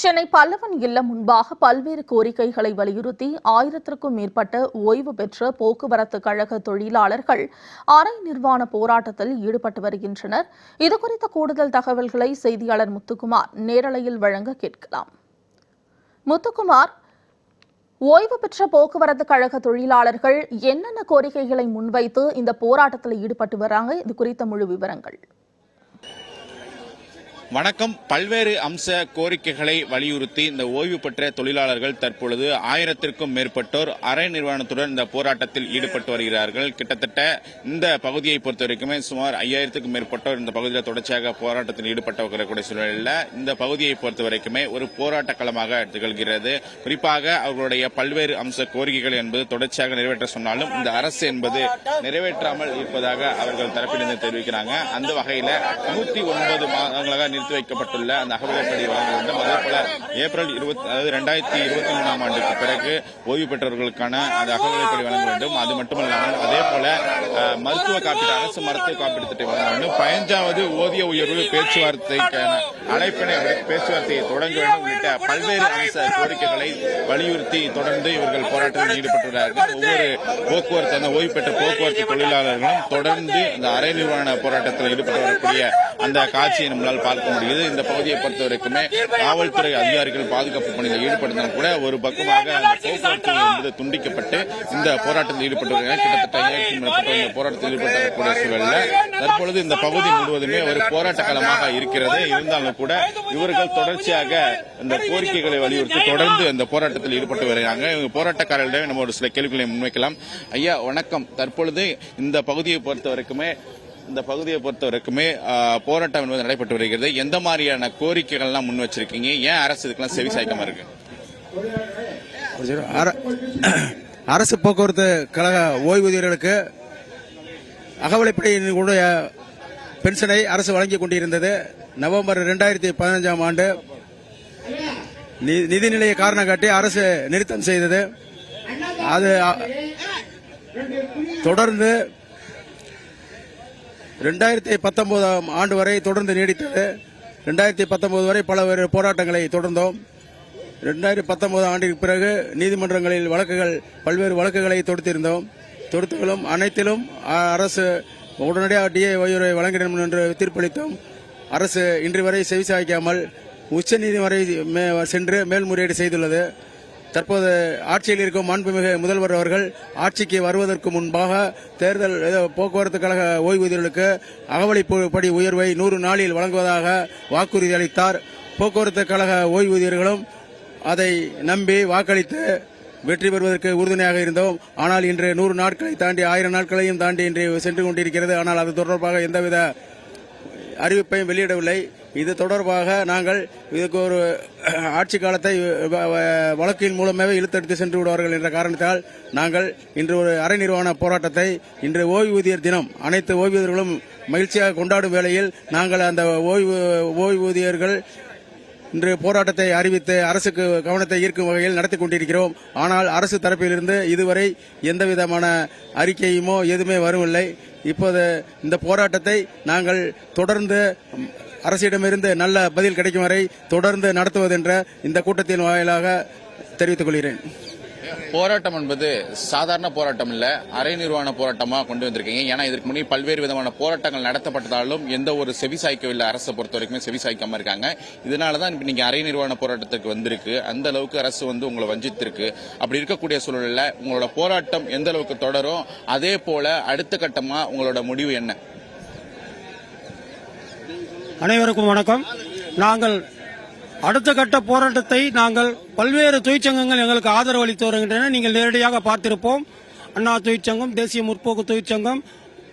சென்னை பல்லவன் இல்லம் முன்பாக பல்வேறு கோரிக்கைகளை வலியுறுத்தி ஆயிரத்திற்கும் மேற்பட்ட ஓய்வு பெற்ற போக்குவரத்து கழக தொழிலாளர்கள் அரை நிர்வாண போராட்டத்தில் ஈடுபட்டு வருகின்றனர். இதுகுறித்த கூடுதல் தகவல்களை செய்தியாளர் முத்துக்குமார் நேரலையில் வழங்க கேட்கலாம். முத்துக்குமார் ஓய்வு பெற்ற போக்குவரத்து கழக தொழிலாளர்கள் என்னென்ன கோரிக்கைகளை முன்வைத்து இந்த போராட்டத்தில் ஈடுபட்டு வராங்க? இது குறித்த முழு விவரங்கள். வணக்கம். பல்வேறு அம்ச கோரிக்கைகளை வலியுறுத்தி இந்த ஓய்வு பெற்ற தொழிலாளர்கள் தற்பொழுது ஆயிரத்திற்கும் மேற்பட்டோர் அரை நிறுவனத்துடன் இந்த போராட்டத்தில் ஈடுபட்டு வருகிறார்கள். கிட்டத்தட்ட இந்த பகுதியை பொறுத்த வரைக்குமே சுமார் ஐயாயிரத்துக்கும் மேற்பட்டோர் இந்த பகுதியில் தொடர்ச்சியாக போராட்டத்தில் ஈடுபட்டு வரக்கூடிய சூழலில். இந்த பகுதியை பொறுத்த வரைக்குமே ஒரு போராட்ட களமாக திகழ்கிறது குறிப்பாக அவர்களுடைய பல்வேறு அம்ச கோரிக்கைகள் என்பது தொடர்ச்சியாக நிறைவேற்ற சொன்னாலும் இந்த அரசு என்பது நிறைவேற்றாமல் இருப்பதாக அவர்கள் தரப்பிலிருந்து தெரிவிக்கிறாங்க. அந்த வகையில் நூத்தி ஒன்பது மாதங்களாக நிறுத்தி வைக்கப்பட்டுள்ள அந்த அகவிலைப்படி வழங்க வேண்டும் அதே போல ஏப்ரல் இருபத்தி அதாவது ரெண்டாயிரத்தி இருபத்தி மூணாம் ஆண்டுக்கு பிறகு ஓய்வு பெற்றவர்களுக்கான அந்த அகவிலைப்படி வழங்க வேண்டும். அது மட்டுமல்லாமல் அதே போல மருத்துவ காப்பீடு அரசு மருத்துவ காப்பீடு திட்டம் வழங்க வேண்டும். பதினஞ்சாவது ஊதிய உயர்வு பேச்சுவார்த்தைக்கான அழைப்பினை பேச்சுவார்த்தையை தொடங்க வேண்டும் உள்ளிட்ட பல்வேறு அம்ச கோரிக்கைகளை வலியுறுத்தி தொடர்ந்து இவர்கள் போராட்டத்தில் ஈடுபட்டுள்ளார்கள். ஒவ்வொரு போக்குவரத்து அந்த ஓய்வு பெற்ற போக்குவரத்து தொழிலாளர்களும் தொடர்ந்து இந்த அரை நிர்வாண போராட்டத்தில் ஈடுபட்டு வரக்கூடிய அந்த காட்சியை நம்மளால் பார்க்க முடியுது. இந்த பகுதியை பொறுத்த வரைக்குமே காவல்துறை அதிகாரிகள் பாதுகாப்பு பணியில் ஈடுபட்டதால் கூட ஒரு பக்கமாக அந்த போக்குவரத்து என்பது துண்டிக்கப்பட்டு இந்த போராட்டத்தில் ஈடுபட்டு கிட்டத்தட்ட ஐயாயிரத்தி இந்த போராட்டத்தில் ஈடுபட்டு சூழலில் தற்பொழுது இந்த பகுதி முழுவதுமே ஒரு போராட்ட களமாக இருக்கிறது. இருந்தாலும் கூட இவர்கள் தொடர்ச்சியாக இந்த கோரிக்கைகளை வலியுறுத்தி தொடர்ந்து இந்த போராட்டத்தில் ஈடுபட்டு வருகிறாங்க. இவங்க போராட்டக்காரர்களிடம் நம்ம ஒரு சில கேள்விகளை முன்வைக்கலாம். ஐயா வணக்கம். தற்பொழுது இந்த பகுதியை பொறுத்த வரைக்குமே இந்த பகுதியை பொறுத்த வரைக்குமே போராட்டம் என்பது நடைபெற்று வருகிறது. எந்த மாதிரியான கோரிக்கைகள்லாம் முன் வச்சிருக்கீங்க? ஏன் அரசு இதுக்கெல்லாம் செவி சாய்க்கமா இருக்கு? அர- அரசு போக்குவரத்து கழக ஓய்வூதியர்களுக்கு அகவலைப்படையினுடைய பென்ஷனை அரசு வழங்கிக் கொண்டிருந்தது. நவம்பர் இரண்டாயிரத்தி பதினஞ்சாம் ஆண்டு நி- நிதிநிலையை காரணம் காட்டி அரசு நிறுத்தம் செய்தது. அது தொடர்ந்து ரெண்டாயிரத்தி பத்தொன்பதாம் ஆண்டு வரை தொடர்ந்து நீடித்தது. ரெண்டாயிரத்தி பத்தொன்பது வரை பல போராட்டங்களை தொடர்ந்தோம். ரெண்டாயிரத்தி பத்தொன்பது ஆண்டிற்கு பிறகு நீதிமன்றங்களில் வழக்குகள் பல்வேறு வழக்குகளை தொடுத்திருந்தோம். தொடுத்துகளும் அனைத்திலும் அ- அரசு உடனடியாக டிஏ உயர்வை வழங்க என்று தீர்ப்பளித்தோம். அரசு இன்று வரை செவிசாய்க்காமல் உச்சநீதி வரை மே- சென்று மேல்முறையீடு செய்துள்ளது. தற்போது ஆட்சியில் இருக்கும் மாண்புமிகு முதல்வர் அவர்கள் ஆட்சிக்கு வருவதற்கு முன்பாக தேர்தல் ஏதோ போக்குவரத்து கழக ஓய்வூதியர்களுக்கு அகவலைப்படி உயர்வை நூறு நாளில் வழங்குவதாக வாக்குறுதி அளித்தார். போக்குவரத்து கழக ஓய்வூதியர்களும் அதை நம்பி வாக்களித்து வெற்றி பெறுவதற்கு உறுதுணையாக இருந்தோம். ஆனால் இன்று நூறு நாட்களை தாண்டி ஆயிரம் நாட்களையும் தாண்டி இன்று சென்று கொண்டிருக்கிறது. ஆனால் அது தொடர்பாக எந்தவித அறிவிப்பையும் வெளியிடவில்லை. இது தொடர்பாக நாங்கள் இதுக்கு ஒரு ஆட்சி காலத்தை வ- வழக்கின் மூலமாகவே இழுத்தெடுத்து சென்று விடுவார்கள் என்ற காரணத்தால் நாங்கள் இன்று ஒரு அரை நிர்வாண போராட்டத்தை இன்று ஓய்வூதியர் தினம் அனைத்து ஓய்வூதியர்களும் மகிழ்ச்சியாக கொண்டாடும் வேளையில் நாங்கள் அந்த ஓய்வு ஓய்வூதியர்கள் இன்று போராட்டத்தை அறிவித்து அரசுக்கு கவனத்தை ஈர்க்கும் வகையில் நடத்தி கொண்டிருக்கிறோம். ஆனால் அரசு தரப்பிலிருந்து இதுவரை எந்த விதமான அறிக்கையுமோ எதுவுமே வரவில்லை இப்போது இந்த போராட்டத்தை நாங்கள் தொடர்ந்து அரசிடமிருந்து நல்ல பதில் கிடைக்கும் வரை தொடர்ந்து நடத்துவது என்ற இந்த கூட்டத்தின் வாயிலாக தெரிவித்துக் கொள்கிறேன். போராட்டம் என்பது சாதாரண போராட்டம் இல்ல அரை நிர்வாண போராட்டமா கொண்டு வந்திருக்கீங்க. ஏன்னா இதற்கு முன்னே பல்வேறு விதமான போராட்டங்கள் நடத்தப்பட்டதாலும் எந்த ஒரு செவி சாய்க்கவில்லை. அரசை பொறுத்த வரைக்கும் செவி சாய்க்காம இருக்காங்க. இதனாலதான் இப்ப நீங்க அரை நிர்வாண போராட்டத்துக்கு வந்திருக்கு. அந்த அளவுக்கு அரசு வந்து உங்களை வஞ்சித்திருக்கு. அப்படி இருக்கக்கூடிய சூழல்ல உங்களோட போராட்டம் எந்த அளவுக்கு தொடரும் அதே போல அடுத்த கட்டமா உங்களோட முடிவு என்ன? அனைவருக்கும் வணக்கம். நாங்கள் அடுத்த கட்ட போராட்டத்தை நாங்கள் பல்வேறு தொழிற்சங்கங்கள் எங்களுக்கு ஆதரவு அளித்து வருகின்றன. நீங்கள் நேரடியாக பார்த்திருப்போம். அண்ணா தொழிற்சங்கம் தேசிய முற்போக்கு தொழிற்சங்கம்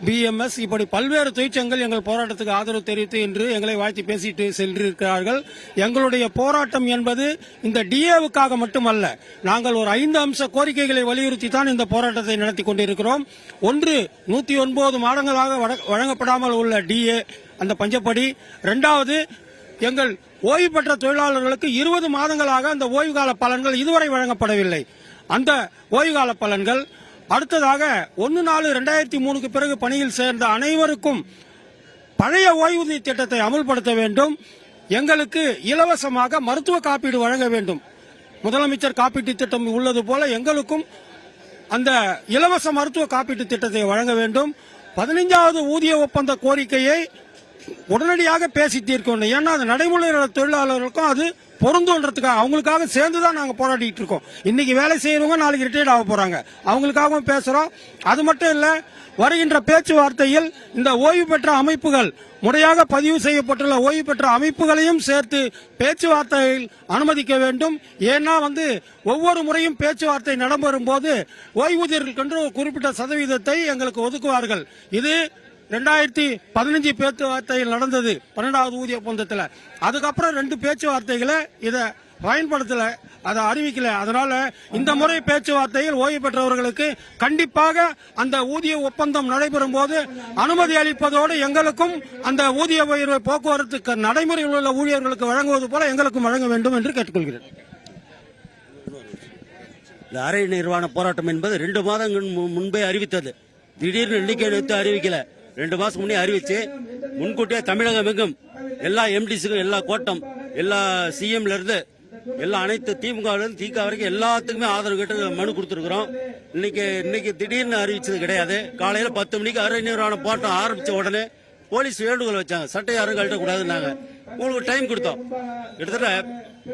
பிஎம்எஸ் இப்படி பல்வேறு தொழிற்சங்கங்கள் எங்கள் போராட்டத்துக்கு ஆதரவு தெரிவித்து என்று எங்களை வாழ்த்தி பேசிட்டு சென்றிருக்கிறார்கள். எங்களுடைய போராட்டம் என்பது இந்த டிஏவுக்காக மட்டுமல்ல நாங்கள் ஒரு ஐந்து அம்ச கோரிக்கைகளை வலியுறுத்தி தான் இந்த போராட்டத்தை நடத்தி கொண்டிருக்கிறோம். ஒன்று நூத்தி ஒன்பது மாதங்களாக வழங்கப்படாமல் உள்ள டிஏ அந்த பஞ்சப்படி. ரெண்டாவது எங்கள் ஓய்வு பெற்ற தொழிலாளர்களுக்கு இருபது மாதங்களாக அந்த ஓய்வு கால பலன்கள் இதுவரை வழங்கப்படவில்லை. அந்த ஓய்வு கால பலன்கள் அடுத்ததாக ஒன்று நாலு ரெண்டாயிரத்தி மூணுக்கு பிறகு பணியில் சேர்ந்த அனைவருக்கும் பழைய ஓய்வூதிய திட்டத்தை அமல்படுத்த வேண்டும். எங்களுக்கு இலவசமாக மருத்துவ காப்பீடு வழங்க வேண்டும். முதலமைச்சர் காப்பீட்டு திட்டம் உள்ளது போல எங்களுக்கும் அந்த இலவச மருத்துவ காப்பீட்டு திட்டத்தை வழங்க வேண்டும். பதினைஞ்சாவது ஊதிய ஒப்பந்த கோரிக்கையை உடனடியாக பேசி தீர்க்க வேண்டும் ஏன்னா அது நடைமுறையில் தொழிலாளர்களுக்கும் அது பொருந்துன்றதுக்காக அவங்களுக்காக சேர்ந்து தான் நாங்கள் போராடிட்டு இருக்கோம். இன்னைக்கு வேலை செய்யறவங்க நாளைக்கு ரிட்டையர்ட் ஆக போறாங்க. அவங்களுக்காகவும் பேசுறோம். அது மட்டும் இல்லை வருகின்ற பேச்சுவார்த்தையில் இந்த ஓய்வு பெற்ற அமைப்புகள் முறையாக பதிவு செய்யப்பட்டுள்ள ஓய்வு பெற்ற அமைப்புகளையும் சேர்த்து பேச்சுவார்த்தையில் அனுமதிக்க வேண்டும். ஏன்னா வந்து ஒவ்வொரு முறையும் பேச்சுவார்த்தை நடைபெறும் போது ஓய்வூதியர்களுக்கென்று ஒரு குறிப்பிட்ட சதவீதத்தை எங்களுக்கு ஒதுக்குவார்கள். இது ரெண்டாயிரத்தி பதினஞ்சு பேச்சுவார்த்தையில் நடந்தது பன்னெண்டாவது ஊதிய ஒப்பந்தத்தில். அதுக்கப்புறம் ரெண்டு பேச்சுவார்த்தைகளை இதை பயன்படுத்தல அதை அறிவிக்கல. அதனால இந்த முறை பேச்சுவார்த்தையில் ஓய்வு பெற்றவர்களுக்கு கண்டிப்பாக அந்த ஊதிய ஒப்பந்தம் நடைபெறும் போது அனுமதி அளிப்பதோடு எங்களுக்கும் அந்த ஊதிய உயர்வை போக்குவரத்துக்கு நடைமுறையில் உள்ள ஊழியர்களுக்கு வழங்குவது போல எங்களுக்கும் வழங்க வேண்டும் என்று கேட்டுக்கொள்கிறேன். இந்த அரை நிர்வாண போராட்டம் என்பது ரெண்டு மாதங்கள் மு- முன்பே அறிவித்தது. திடீர்னு எண்ணிக்கை எடுத்து அறிவிக்கல. ரெண்டு மாசம் முன்னே அறிவிச்சு முன்கூட்டியே தமிழகம் எங்கும் எல்லா எம்டிஸுக்கும் எல்லா கோட்டம் எல்லா சிஎம்ல இருந்து எல்லா அனைத்து திமுக திக வரைக்கும் எல்லாத்துக்குமே ஆதரவு கேட்டு மனு கொடுத்துருக்குறோம். இன்னைக்கு இன்னைக்கு திடீர்னு அறிவிச்சது கிடையாது. காலையில பத்து மணிக்கு அரை நிர்வாண போராட்டம் ஆரம்பிச்ச உடனே போலீஸ் வேண்டுகோள் வச்சாங்க. சட்டை யாரும் கழட்ட கூடாதுன்னாங்க. உங்களுக்கு டைம் கொடுத்தோம். கிட்டத்தட்ட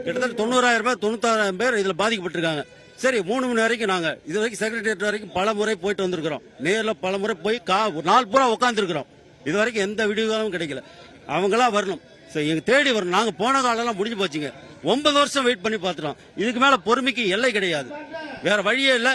கிட்டத்தட்ட தொண்ணூறாயிரம் பேர் தொண்ணூத்தாறாயிரம் பேர் இதுல பாதிக்கப்பட்டிருக்காங்க. சரி மூணு மணி வரைக்கும் நாங்க இது வரைக்கும் செக்ரட்டரியேட் வரைக்கும் பல முறை போயிட்டு வந்திருக்கிறோம். நேர்ல பல முறை போய் கா நாள் பூரா உட்காந்துருக்கிறோம் இது வரைக்கும் எந்த விடிவுகாலமும் கிடைக்கல. அவங்களா வரணும். சரி எங்க தேடி வரணும். நாங்க போன காலம்லாம் முடிஞ்சு போச்சுங்க. ஒன்பது வருஷம் வெயிட் பண்ணி பார்த்துட்டோம். இதுக்கு மேல பொறுமைக்கு எல்லை கிடையாது. வேற வழியே இல்ல.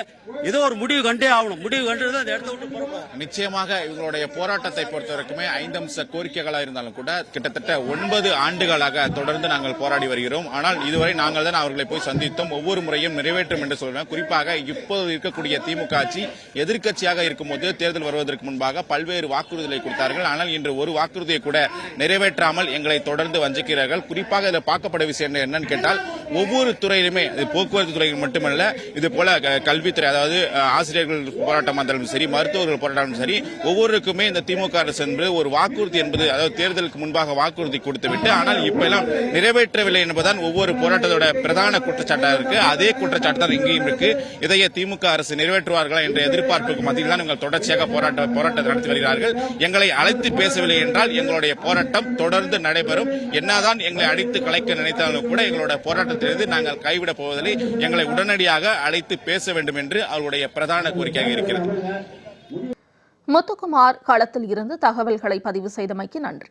ஏதோ ஒரு முடிவு கண்டே ஆகணும். முடிவு கண்டு தான் இடத்த விட்டு போறோம். நிச்சயமாக இவங்களுடைய போராட்டத்தை பொறுத்த வரைக்குமே ஐந்து அம்ச கோரிக்கைகளாக இருந்தாலும் கூட கிட்டத்தட்ட ஒன்பது ஆண்டுகளாக தொடர்ந்து நாங்கள் போராடி வருகிறோம். ஆனால் இதுவரை நாங்கள் தான் அவர்களை போய் சந்தித்தோம். ஒவ்வொரு முறையும் நிறைவேற்றும் என்று சொல்றேன் குறிப்பாக இப்போது இருக்கக்கூடிய திமுக ஆட்சி எதிர்க்கட்சியாக இருக்கும்போது தேர்தல் வருவதற்கு முன்பாக பல்வேறு வாக்குறுதிகளை கொடுத்தார்கள். ஆனால் இன்று ஒரு வாக்குறுதியை கூட நிறைவேற்றாமல் எங்களை தொடர்ந்து வஞ்சிக்கிறார்கள். குறிப்பாக இதில் பார்க்கப்பட விஷயம் என்னன்னு கேட்டால் ஒவ்வொரு துறையிலுமே இது போக்குவரத்து துறையில் மட்டுமல்ல இது போல க- கல்வித்துறை அதாவது ஆசிரியர்கள் போராட்டமாக இருந்தாலும் சரி மருத்துவர்கள் போராட்டம் சரி ஒவ்வொருக்குமே இந்த திமுக அரசு என்பது ஒரு வாக்குறுதி என்பது அதாவது தேர்தலுக்கு முன்பாக வாக்குறுதி கொடுத்துவிட்டு ஆனால் இப்ப எல்லாம் நிறைவேற்றவில்லை என்பதுதான் ஒவ்வொரு போராட்டத்தோட பிரதான குற்றச்சாட்டாக இருக்கு. அதே குற்றச்சாட்டு தான் இங்கேயும் இருக்கு. இதையே திமுக அரசு நிறைவேற்றுவார்களா என்ற எதிர்பார்ப்புக்கு மத்தியில் தான் இவங்க தொடர்ச்சியாக போராட்ட போராட்டத்தை நடத்தி வருகிறார்கள். எங்களை அழைத்து பேசவில்லை என்றால் எங்களுடைய போராட்டம் தொடர்ந்து நடைபெறும். என்னதான் எங்களை அடித்து கலைக்க நினைத்தாலும் கூட எங்களுடைய போராட்டத்திலிருந்து நாங்கள் கைவிடப் போவதில்லை. எங்களை உடனடியாக அழைத்து பேச வேண்டும் என்று அவருடைய பிரதான கோரிக்கையாக இருக்கிறது. முத்துக்குமார் களத்தில் இருந்து தகவல்களை பதிவு செய்தமைக்கு நன்றி.